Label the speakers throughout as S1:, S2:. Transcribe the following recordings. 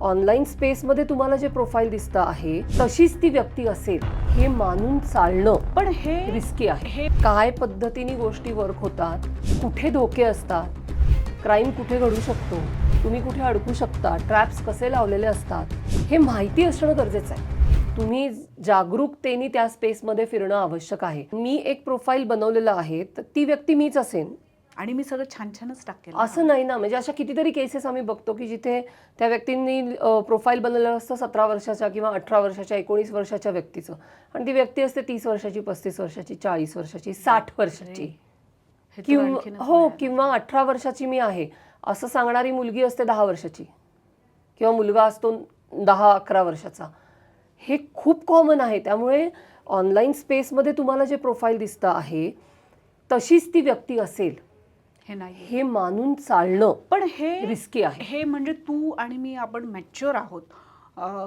S1: Online स्पेसमध्ये तुम्हाला जे प्रोफाईल दिसतं आहे तशीच ती व्यक्ती असेल हे मानून चालणं
S2: पण हे
S1: रिस्की आहे.
S2: हे
S1: काय पद्धतीने गोष्टी वर्क होतात कुठे धोके असतात क्राईम कुठे घडू शकतो तुम्ही कुठे अडकू शकता ट्रॅप्स कसे लावलेले असतात हे माहिती असणं गरजेचं आहे. तुम्ही जागरूकतेने त्या स्पेसमध्ये फिरणं आवश्यक आहे. मी एक प्रोफाईल बनवलेलं आहे तर ती व्यक्ती मीच असेन
S2: आणि मी सगळं छान छानच टाकेल
S1: असं नाही ना. म्हणजे अशा कितीतरी केसेस आम्ही बघतो की जिथे त्या व्यक्तींनी प्रोफाईल बनवलेलं असतं सतरा वर्षाच्या किंवा अठरा वर्षाच्या एकोणीस वर्षाच्या व्यक्तीचं. आणि ती व्यक्ती असते तीस वर्षाची पस्तीस वर्षाची चाळीस वर्षाची साठ वर्षाची.
S2: हे
S1: किंवा हो. किंवा अठरा वर्षाची मी आहे. असं सांगणारी मुलगी असते दहा वर्षाची. किंवा मुलगा असतो दहा अकरा वर्षाचा. हे खूप कॉमन आहे. त्यामुळे ऑनलाईन स्पेसमध्ये तुम्हाला जे प्रोफाईल दिसतं आहे तशीच ती व्यक्ती असेल.
S2: हे नाही
S1: हे मानून चालणं
S2: पण हे
S1: रिस्की आहे.
S2: हे म्हणजे तू आणि मी आपण मॅच्युअर आहोत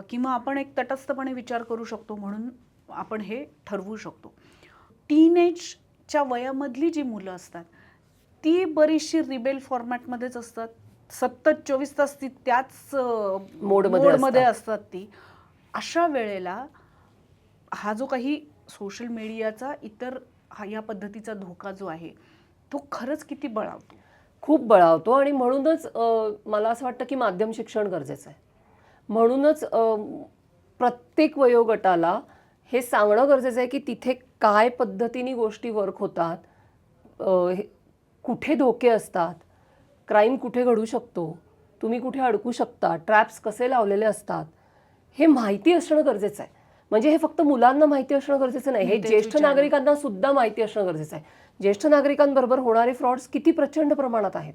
S2: किंवा आपण एक तटस्थपणे विचार करू शकतो म्हणून आपण हे ठरवू शकतो. टीनेजच्या वयामधली जी मुलं असतात ती बरीचशी रिबेल फॉर्मॅटमध्येच असतात. सतत चोवीस तास ती त्याच
S1: मोडमध्ये. असतात.
S2: ती. अशा वेळेला हा जो काही सोशल मीडियाचा इतर हा या पद्धतीचा धोका जो आहे तो खरंच किती बळावतो?
S1: खूप बळावतो आणि म्हणूनच मला असं वाटतं की माध्यम शिक्षण गरजेचं आहे. म्हणूनच प्रत्येक वयोगटाला हे सांगणं गरजेचं आहे की तिथे काय पद्धतीने गोष्टी वर्क होतात हे- कुठे धोके असतात क्राईम कुठे घडू शकतो तुम्ही कुठे अडकू शकता ट्रॅप्स कसे लावलेले असतात हे माहिती असणं गरजेचं आहे. म्हणजे हे फक्त मुलांना माहिती असणं गरजेचं नाही. हे ज्येष्ठ. नागरिकांना सुद्धा माहिती असणं गरजेचं आहे. ज्येष्ठ नागरिकांबरोबर होणारे फ्रॉड्स किती प्रचंड प्रमाणात आहेत.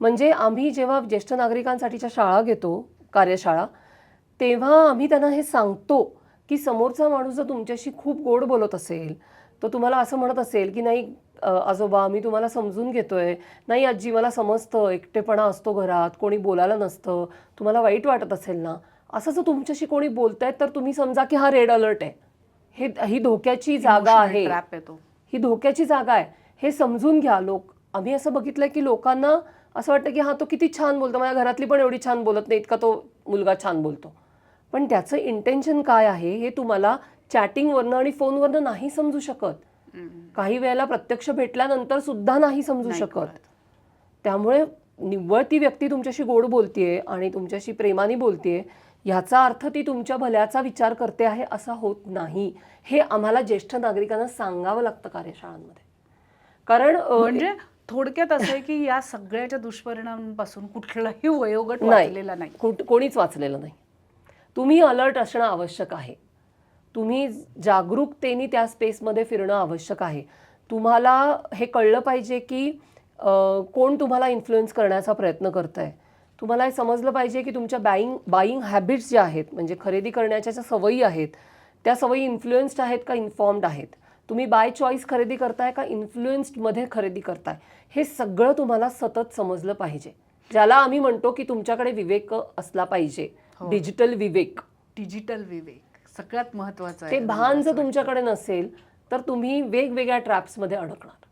S1: म्हणजे आम्ही जेव्हा ज्येष्ठ नागरिकांसाठीच्या शाळा घेतो कार्यशाळा तेव्हा आम्ही त्यांना हे सांगतो की समोरचा माणूस जर तुमच्याशी खूप गोड बोलत असेल तर तुम्हाला असं म्हणत असेल की नाही आजोबा मी तुम्हाला समजून घेतोय. नाही आजी मला समजतं एकटेपणा असतो घरात कोणी बोलायला नसतं तुम्हाला वाईट वाटत असेल ना असं जर तुमच्याशी कोणी बोलतायत तर तुम्ही समजा की हा रेड अलर्ट आहे. हे ही धोक्याची जागा आहे. ही धोक्याची जागा आहे. हे समजून घ्या लोक. आम्ही असं बघितलंय की लोकांना असं वाटतं की हा तो किती छान बोलतो. माझ्या घरातली पण एवढी छान बोलत नाही इतका तो मुलगा छान बोलतो. पण त्याचं इंटेन्शन काय आहे हे तुम्हाला चॅटिंगवरनं आणि फोनवरनं नाही समजू शकत. काही वेळेला प्रत्यक्ष भेटल्यानंतर सुद्धा नाही समजू शकत. त्यामुळे निव्वळ ती व्यक्ती तुमच्याशी गोड बोलतीये आणि तुमच्याशी प्रेमाने बोलतीये ह्याचा अर्थ ती तुमच्या भल्याचा विचार करते आहे असा होत नाही. हे आम्हाला ज्येष्ठ नागरिकांना सांगावं लागतं कार्यशाळांमध्ये. कारण
S2: म्हणजे थोडक्यात असं आहे की या सगळ्याच्या दुष्परिणामांपासून कुठलाही वयोगट
S1: नाही.
S2: वाचलेला नाही.
S1: कोणीच वाचलेलं नाही. तुम्ही अलर्ट असणं आवश्यक आहे. तुम्ही जागरूकतेने त्या स्पेसमध्ये फिरणं आवश्यक आहे. तुम्हाला हे कळलं पाहिजे की कोण तुम्हाला इन्फ्लुएन्स करण्याचा प्रयत्न करत आहे तुम्हाला हे समजलं पाहिजे की तुमच्या बाईंग बाईंग हॅबिट्स ज्या आहेत म्हणजे खरेदी करण्याच्या ज्या सवयी आहेत त्या सवयी इन्फ्लुएन्स्ड आहेत का इन्फॉर्म्ड आहेत? तुम्ही बाय चॉईस खरेदी करताय का इन्फ्लुएन्स्डमध्ये खरेदी करताय? हे सगळं तुम्हाला सतत समजलं पाहिजे. ज्याला आम्ही म्हणतो की तुमच्याकडे विवेक असला पाहिजे.
S2: हो.
S1: डिजिटल विवेक.
S2: डिजिटल विवेक. सगळ्यात महत्वाचं
S1: ते भान जर तुमच्याकडे नसेल तर तुम्ही वेगवेगळ्या ट्रॅप्समध्ये अडकणार.